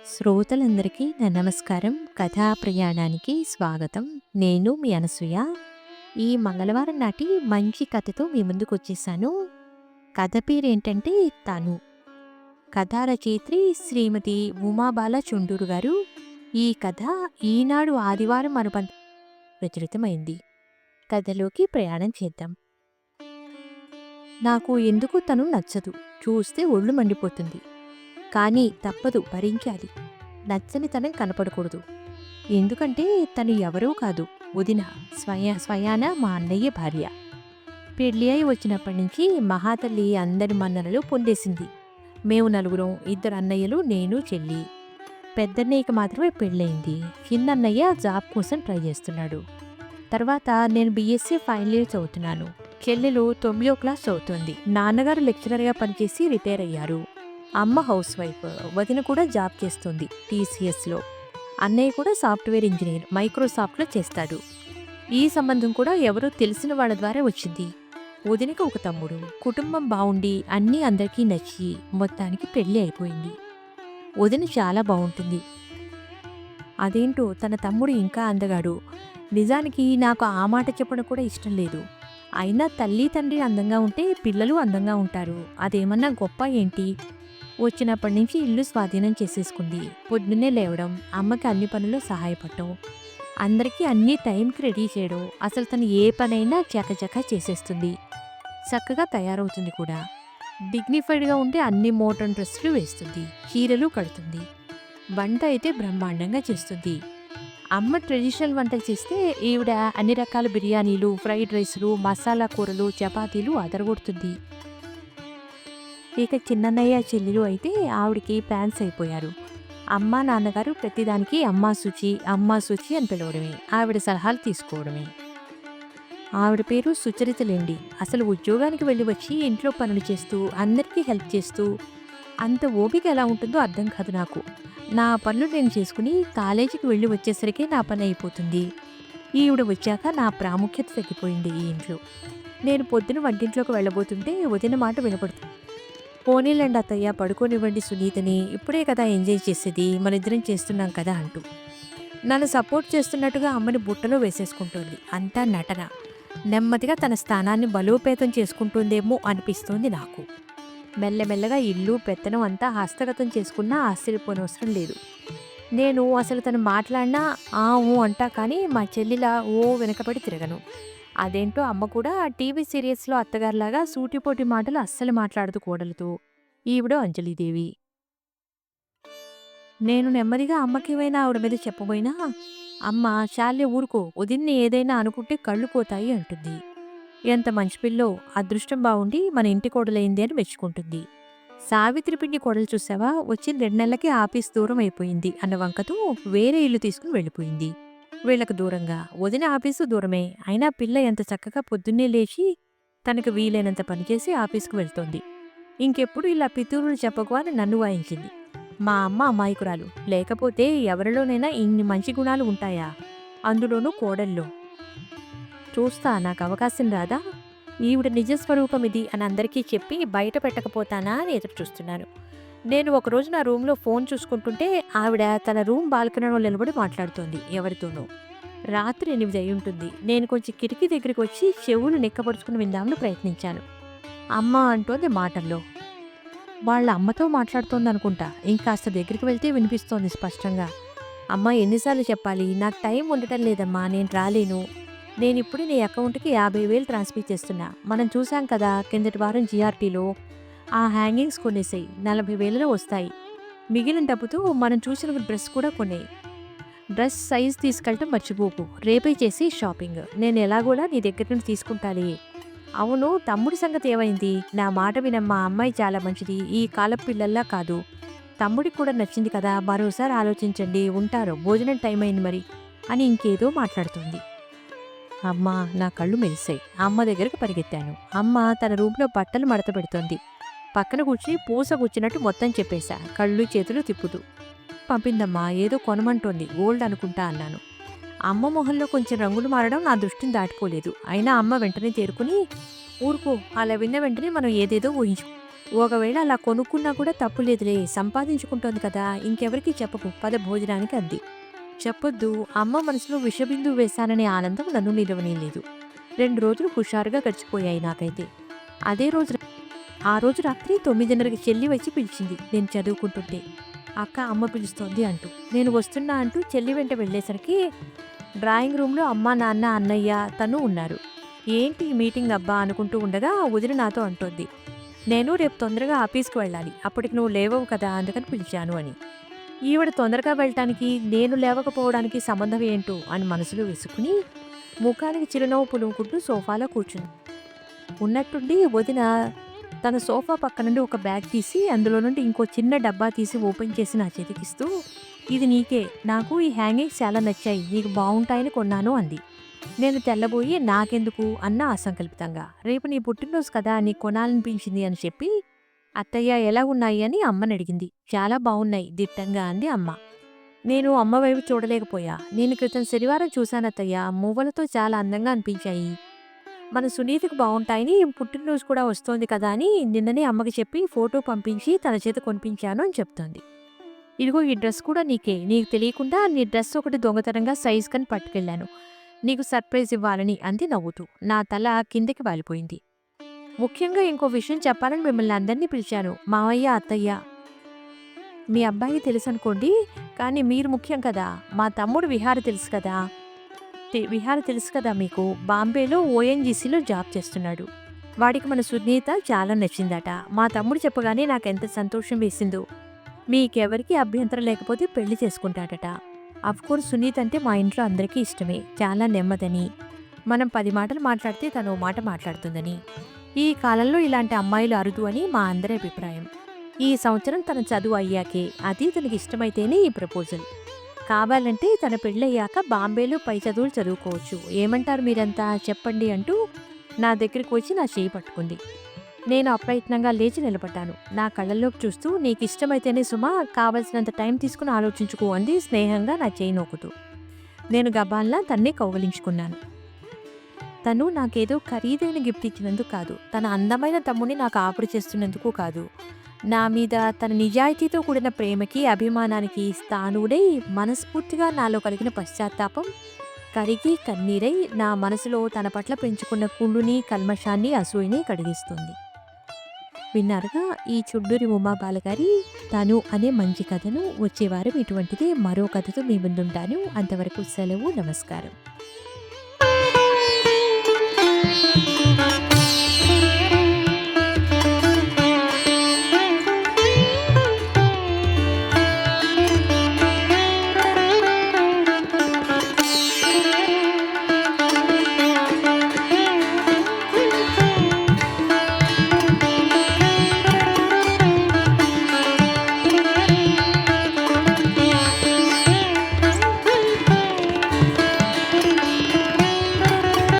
శ్రోతలందరికీ నా నమస్కారం. కథా ప్రయాణానికి స్వాగతం. నేను మీ అనసూయ. ఈ మంగళవారం నాటి మంచి కథతో మీ ముందుకు వచ్చేసాను కథ పేరు ఏంటంటే తను. కథా రచయిత్రి శ్రీమతి ఉమాబాల చుండూరు గారు ఈ కథ ఈనాడు ఆదివారం అనుబంధ ప్రచురితమైంది. కథలోకి ప్రయాణం చేద్దాం. నాకు ఎందుకు తను నచ్చదు? చూస్తే ఒళ్ళు మండిపోతుంది. కానీ తప్పదు భరించాలి. నచ్చని తనం కనపడకూడదు. ఎందుకంటే తను ఎవరూ కాదు. వదిన స్వయ స్వయాన మా అన్నయ్య భార్య. పెళ్ళి అయి వచ్చినప్పటి నుంచి మహాతల్లి అందరి మన్ననలు పొందేసింది. మేము నలుగురం ఇద్దరు అన్నయ్యలు నేను చెల్లి. పెద్దన్నయ్యకి మాత్రమే పెళ్ళయింది. కిందన్నయ్య జాబ్ కోసం ట్రై చేస్తున్నాడు. తర్వాత నేను బీఎస్సీ ఫైనల్ ఇయర్ చదువుతున్నాను. చెల్లెలు తొమ్మిదో క్లాస్ చదువుతుంది. నాన్నగారు లెక్చరర్గా పనిచేసి రిటైర్ అయ్యారు. అమ్మ హౌస్ వైఫ్ వదిన కూడా జాబ్ చేస్తుంది టీసీఎస్లో. అన్నయ్య కూడా సాఫ్ట్వేర్ ఇంజనీర్ మైక్రోసాఫ్ట్లో చేస్తాడు. ఈ సంబంధం కూడా ఎవరో తెలిసిన వాళ్ళ ద్వారా వచ్చింది. వదినకి ఒక తమ్ముడు కుటుంబం బాగుండి అన్నీ అందరికీ నచ్చి మొత్తానికి పెళ్ళి అయిపోయింది. వదిన చాలా బాగుంటుంది అదేంటో తన తమ్ముడు ఇంకా అందగాడు. నిజానికి నాకు ఆ మాట చెప్పడం కూడా ఇష్టం లేదు. అయినా తల్లి తండ్రి అందంగా ఉంటే పిల్లలు అందంగా ఉంటారు. అదేమన్నా గొప్ప ఏంటి? వచ్చినప్పటి నుంచి ఇల్లు స్వాధీనం చేసేసుకుంది. పొద్దున్నే లేవడం అమ్మకి అన్ని పనులు సహాయపడటం అందరికీ అన్ని టైంకి రెడీ చేయడం అసలు తను ఏ పనైనా చకచక చేసేస్తుంది. చక్కగా తయారవుతుంది కూడా. డిగ్నిఫైడ్గా ఉంటే అన్ని మోడర్న్ డ్రెస్సులు వేస్తుంది. హీరలు కడుతుంది. వంట అయితే బ్రహ్మాండంగా చేస్తుంది. అమ్మ ట్రెడిషనల్ వంట చేస్తే ఈవిడ అన్ని రకాల బిర్యానీలు ఫ్రైడ్ రైస్లు మసాలా కూరలు చపాతీలు అదరగొడుతుంది. ఇక చిన్నన్నయ్య చెల్లెలు అయితే ఆవిడకి ఫ్యాన్స్ అయిపోయారు. అమ్మ నాన్నగారు ప్రతిదానికి అమ్మా శుచి అమ్మా శుచి అని పిలవడమే ఆవిడ సలహాలు తీసుకోవడమే. ఆవిడ పేరు సుచరితలేండి అసలు ఉద్యోగానికి వెళ్ళి వచ్చి ఇంట్లో పనులు చేస్తూ అందరికీ హెల్ప్ చేస్తూ అంత ఓపిక ఎలా ఉంటుందో అర్థం కాదు నాకు. నా పనులు నేను చేసుకుని కాలేజీకి వెళ్ళి వచ్చేసరికి నా పని అయిపోతుంది. ఈవిడ వచ్చాక నా ప్రాముఖ్యత తగ్గిపోయింది ఈ ఇంట్లో. నేను పొద్దున వంటింట్లోకి వెళ్ళబోతుంటే వదిన మాట వినపడుతుంది. పోనీలండి అత్తయ్య పడుకోనివ్వండి సునీతని. ఇప్పుడే కదా ఎంజాయ్ చేసేది మనిద్దరం చేస్తున్నాం కదా అంటూ. నన్ను సపోర్ట్ చేస్తున్నట్టుగా అమ్మని బుట్టలో వేసేసుకుంటుంది. అంతా నటన. నెమ్మదిగా తన స్థానాన్ని బలోపేతం చేసుకుంటుందేమో అనిపిస్తోంది నాకు. మెల్లమెల్లగా ఇల్లు పెత్తనం అంతా హస్తగతం చేసుకున్నా ఆశ్చర్యపోనవసరం లేదు. నేను అసలు తను మాట్లాడినా ఆ ఊ అంటా కానీ మా చెల్లిలా ఓ వెనకబడి తిరగను. అదేంటో అమ్మ కూడా టీవీ సీరియల్స్లో అత్తగారిలాగా సూటిపోటి మాటలు అస్సలు మాట్లాడదు కోడలతో. ఈవిడ అంజలిదేవి. నేను నెమ్మదిగా అమ్మకేమైనా ఆవిడ మీద చెప్పబోయినా అమ్మ శాల్య ఊరుకో ఉదిన్ని ఏదైనా అనుకుంటే కళ్ళు పోతాయి అంటుంది. ఎంత మంచి పిల్లో అదృష్టం బాగుండి మన ఇంటి కోడలైంది అని మెచ్చుకుంటుంది. సావిత్రి పిండి కోడలు చూసావా? వచ్చిన రెండు నెలలకి ఆఫీస్ దూరం అయిపోయింది అన్న వంకతో వేరే ఇల్లు తీసుకుని వెళ్ళిపోయింది. వీళ్ళకు దూరంగా. వదిన ఆఫీసు దూరమే. అయినా పిల్ల ఎంత చక్కగా పొద్దున్నే లేచి తనకు వీలైనంత పనిచేసి ఆఫీస్కు వెళ్తోంది. ఇంకెప్పుడు ఇలా పితూరులు చెప్పకు అని నన్ను వాయించింది. మా అమ్మ అమాయకురాలు. లేకపోతే ఎవరిలోనైనా ఇన్ని మంచి గుణాలు ఉంటాయా? అందులోనూ కోడల్లో చూస్తా నాకు అవకాశం రాదా? ఈవిడ నిజస్వరూపం ఇది అని అందరికీ చెప్పి బయట పెట్టకపోతానా అని ఎదురు చూస్తున్నాను నేను ఒకరోజు నా రూమ్లో ఫోన్ చూసుకుంటుంటే ఆవిడ తన రూమ్ బాల్కనీలో నిలబడి మాట్లాడుతోంది ఎవరితోనో. రాత్రి ఎనిమిది అయి ఉంటుంది నేను కొంచెం కిటికీ దగ్గరికి వచ్చి చెవులు నిక్కపరుచుకుని విందామని ప్రయత్నించాను. అమ్మ అంటోంది మాటల్లో. వాళ్ళ అమ్మతో మాట్లాడుతోంది అనుకుంటా ఇంకాస్త దగ్గరికి వెళ్తే వినిపిస్తోంది స్పష్టంగా. అమ్మ ఎన్నిసార్లు చెప్పాలి? నాకు టైం ఉండటం లేదమ్మా. నేను రాలేను. నేను ఇప్పుడు నీ అకౌంట్కి యాభై వేలు ట్రాన్స్ఫర్ చేస్తున్నా. మనం చూసాం కదా కిందటి వారం జీఆర్టీలో ఆ హ్యాంగింగ్స్ కొనేసాయి. నలభై వేలలో వస్తాయి. మిగిలిన డబ్బుతో మనం చూసిన డ్రెస్ కూడా కొనేయి. డ్రెస్ సైజ్ తీసుకెళ్ళటం మర్చిపోకు. రేపే చేసి షాపింగ్. నేను ఎలాగోలా నీ దగ్గర నుండి తీసుకుంటాలి. అవును తమ్ముడి సంగతి ఏమైంది? నా మాట వినమ్మా. అమ్మాయి చాలా మంచిది. ఈ కాల పిల్లల్లా కాదు. తమ్ముడికి కూడా నచ్చింది కదా. మరోసారి ఆలోచించండి. ఉంటారు. భోజనం టైం అయింది మరి అని ఇంకేదో మాట్లాడుతుంది. అమ్మ నా కళ్ళు మెరిశాయి అమ్మ దగ్గరకు పరిగెత్తాను. అమ్మ తన రూమ్లో బట్టలు మడత పెడుతోంది. పక్కన కూర్చుని పూస కూర్చున్నట్టు మొత్తం చెప్పేశా. కళ్ళు చేతులు తిప్పుతూ. పంపిందమ్మా ఏదో కొనమంటోంది గోల్డ్ అనుకుంటా అన్నాను. అమ్మ మొహంలో కొంచెం రంగులు మారడం నా దృష్టిని దాటుకోలేదు. అయినా అమ్మ వెంటనే తేరుకుని ఊరుకో అలా విన్న వెంటనే మనం ఏదేదో ఊహించు. ఒకవేళ అలా కొనుక్కున్నా కూడా తప్పు లేదులే సంపాదించుకుంటోంది కదా ఇంకెవరికి చెప్పకు పద భోజనానికి అంది. చెప్పొద్దు అమ్మ మనసులో విషబిందు వేశాననే ఆనందం నన్ను నిలవనీయలేదు. రెండు రోజులు హుషారుగా గడిచిపోయాయి నాకైతే. అదే రోజు ఆ రోజు రాత్రి తొమ్మిదిన్నరకి చెల్లి వచ్చి పిలిచింది. నేను చదువుకుంటుంటే. అక్క అమ్మ పిలుస్తోంది అంటూ. నేను వస్తున్నా అంటూ చెల్లి వెంట వెళ్ళేసరికి డ్రాయింగ్ రూమ్లో అమ్మ నాన్న అన్నయ్య తను ఉన్నారు. ఏంటి మీటింగ్ అబ్బా అనుకుంటూ ఉండగా వదిన నాతో అంటోంది. నేను రేపు తొందరగా ఆఫీస్కి వెళ్ళాలి. అప్పటికి నువ్వు లేవవు కదా అందుకని పిలిచాను అని. ఈవిడ తొందరగా వెళ్ళటానికి నేను లేవకపోవడానికి సంబంధం ఏంటో అని మనసులో వేసుకుని ముఖానికి చిరునవ్వు పులుముకుంటూ సోఫాలో కూర్చుంది. ఉన్నట్టుండి వదిన తన సోఫా పక్క నుండి ఒక బ్యాగ్ తీసి అందులో నుండి ఇంకో చిన్న డబ్బా తీసి ఓపెన్ చేసి నా చేతికిస్తూ ఇది నీకే. నాకు ఈ హ్యాంగింగ్స్ చాలా నచ్చాయి. నీకు బాగుంటాయని కొన్నాను అంది. నేను తెల్లబోయి నాకెందుకు? అన్న అసంకల్పితంగా. రేపు నీ పుట్టినరోజు కదా నీకు కొనాలనిపించింది అని చెప్పి అత్తయ్య ఎలా ఉన్నాయి? అని అమ్మని అడిగింది. చాలా బాగున్నాయి దిట్టంగా అంది అమ్మ. నేను అమ్మ వైపు చూడలేకపోయా. నేను క్రితం శనివారం చూశాను అత్తయ్య. మువ్వలతో చాలా అందంగా అనిపించాయి. మన సునీతకు బాగుంటాయని పుట్టినరోజు కూడా వస్తోంది కదా అని నిన్ననే అమ్మకి చెప్పి ఫోటో పంపించి తన చేత కొనిపించాను అని చెప్తోంది. ఇదిగో ఈ డ్రెస్ కూడా నీకే. నీకు తెలియకుండా నీ డ్రెస్ ఒకటి దొంగతనంగా సైజ్ కని పట్టుకెళ్ళాను. నీకు సర్ప్రైజ్ ఇవ్వాలని అంది నవ్వుతూ. నా తల కిందకి వాలిపోయింది. ముఖ్యంగా ఇంకో విషయం చెప్పాలని మిమ్మల్ని అందరినీ పిలిచాను. మావయ్య అత్తయ్య. మీ అబ్బాయి తెలుసు అనుకోండి కానీ మీరు ముఖ్యం కదా. మా తమ్ముడు విహార తెలుసు కదా. విహార తెలుసు కదా మీకు. బాంబేలో ఓఎన్జీసీలో జాబ్ చేస్తున్నాడు. వాడికి మన సునీత చాలా నచ్చిందట. మా తమ్ముడు చెప్పగానే నాకు ఎంత సంతోషం వేసిందో. మీకెవరికి అభ్యంతరం లేకపోతే పెళ్ళి చేసుకుంటాడట. అఫ్కోర్స్ సునీత్ అంటే మా ఇంట్లో అందరికీ ఇష్టమే. చాలా నెమ్మదని. మనం పది మాటలు మాట్లాడితే తను ఓ మాట మాట్లాడుతుందని. ఈ కాలంలో ఇలాంటి అమ్మాయిలు అరుదు అని మా అందరి అభిప్రాయం. ఈ సంవత్సరం తన చదువు అయ్యాకే అది తనకి ఇష్టమైతేనే ఈ ప్రపోజల్. కావాలంటే తన పెళ్ళయ్యాక బాంబేలో పై చదువులు చదువుకోవచ్చు. ఏమంటారు మీరంతా? చెప్పండి అంటూ నా దగ్గరికి వచ్చి నా చేయి పట్టుకుంది. నేను అప్రయత్నంగా లేచి నిలబడ్డాను. నా కళ్ళల్లోకి చూస్తూ నీకు ఇష్టమైతేనే సుమా కావలసినంత టైం తీసుకుని ఆలోచించుకో అంది స్నేహంగా నా చేయి నోకుతూ. నేను గబాల్లా తన్నే కౌగలించుకున్నాను. తను నాకేదో ఖరీదైన గిఫ్ట్ ఇచ్చినందుకు కాదు. తన అందమైన తమ్ముని నాకు ఆపుడు చేస్తున్నందుకు కాదు. నా మీద తన నిజాయితీతో కూడిన ప్రేమకి అభిమానానికి స్థానుడై మనస్ఫూర్తిగా నాలో కలిగిన పశ్చాత్తాపం కరిగి కన్నీరై నా మనసులో తన పట్ల పెంచుకున్న కుళ్ళుని కల్మషాన్ని అసూయని కడిగిస్తుంది. విన్నారుగా? ఈ చుడ్డూరి ఉమాబాల బాలగారి తను అనే మంచి కథను వచ్చేవారం ఇటువంటిది ఇటువంటిదే మరో కథతో మీ ముందుంటాను. అంతవరకు సెలవు నమస్కారం.